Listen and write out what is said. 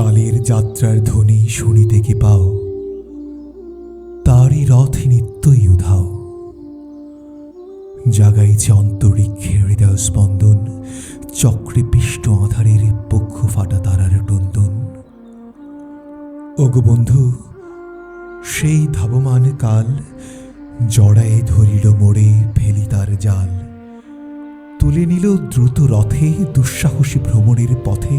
কালের যাত্রার ধ্বনি শুনিতে কি পাও। তারই রথ নিত্যই উধাও। জাগাইছে অন্তরিক্ষে হৃদয় স্পন্দন চক্রে পিষ্ট আধারের পক্ষ ফাটা তারার টন্দন ওগো বন্ধু, সেই ধাবমান কাল জড়ায়ে ধরিল মোড়ে ফেলি তার জাল। তুলে নিল দ্রুত রথে দুঃসাহসী ভ্রমণের পথে